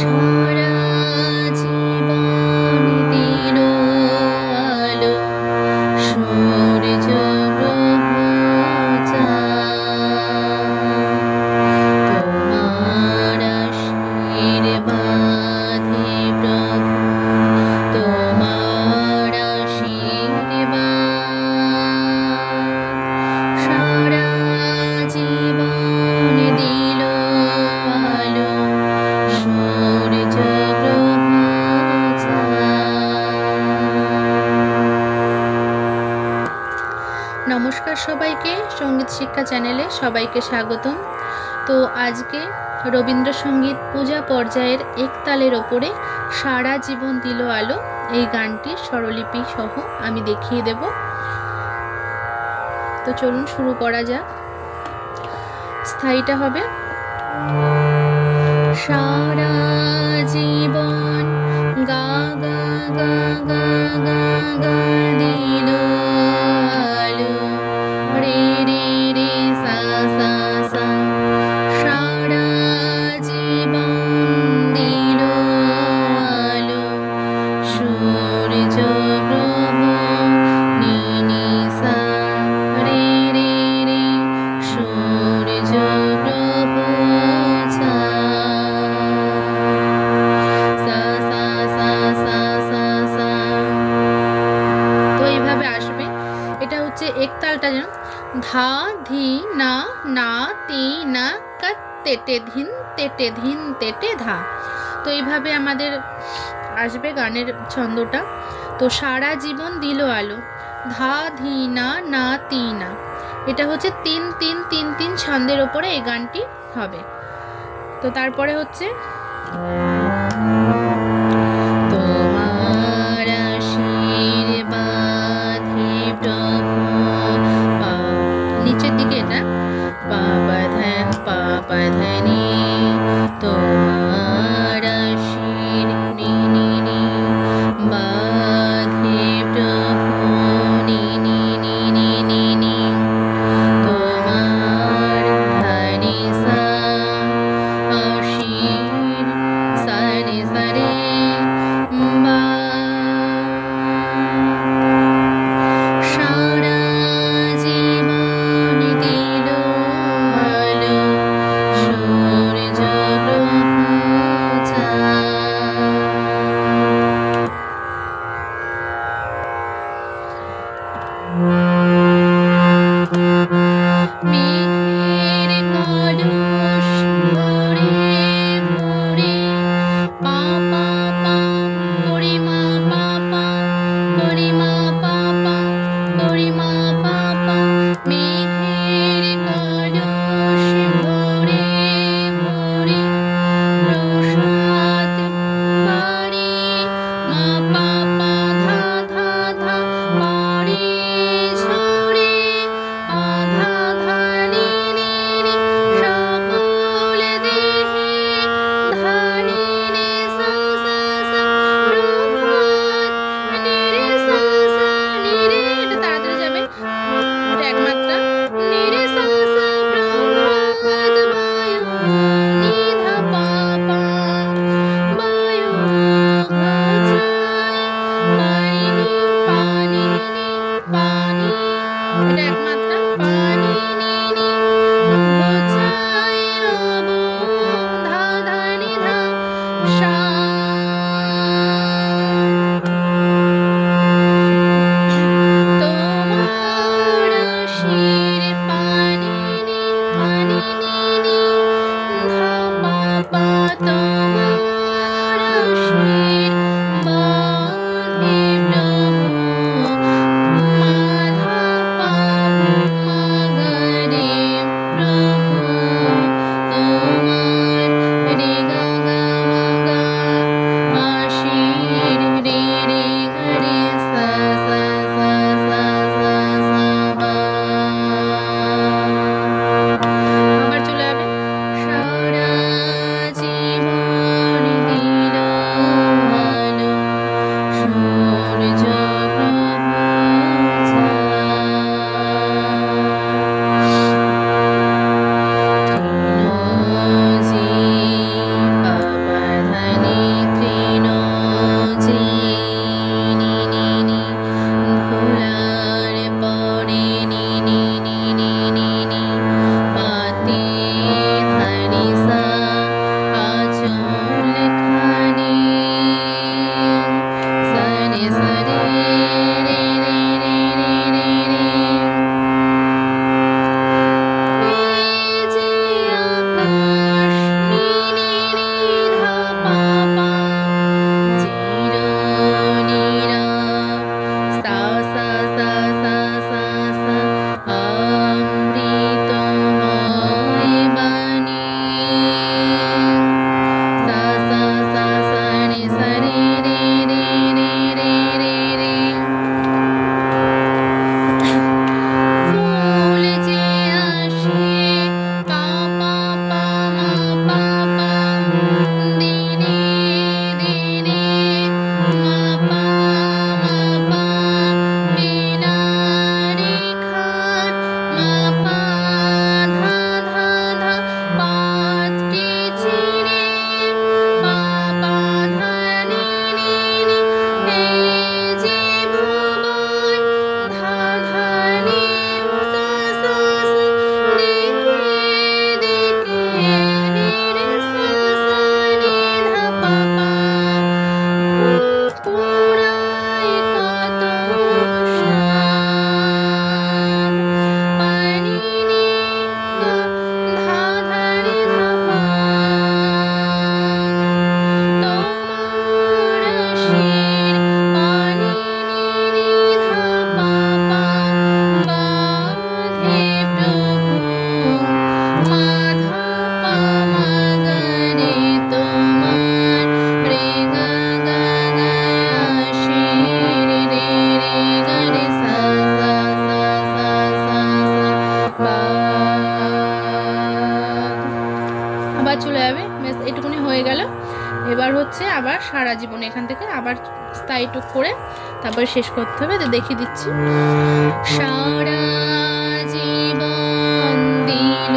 সারা নমস্কার সবাইকে। সংগীত শিক্ষা চ্যানেলে সবাইকে স্বাগতম। তো আজকে রবীন্দ্রসঙ্গীত পূজা পর্যায়ের একতালের ওপরে সারা জীবন দিল আলো, এই গানটির স্বরলিপি সহ আমি দেখিয়ে দেব। তো চলুন শুরু করা যাক। স্থায়ীটা হবে সারা হচ্ছে যেন। ধা, ধি, না না, তি, না কাত তেটে, ধিন তেটে ধিন, তেটে, ধা। তো এইভাবে আমাদের আসবে গানের ছন্দটা। তো সারা জীবন দিল আলো। ধা, ধি, না না, তি, না। এটা হচ্ছে তিন তিন তিন তিন ছন্দের ওপরে এই গানটি হবে। তো তারপরে হচ্ছে সারা জীবন এখান থেকে আবার স্থায়ী টুক করে তারপরে শেষ করতে হবে। তো দেখিয়ে দিচ্ছি। সারা জীবন দিল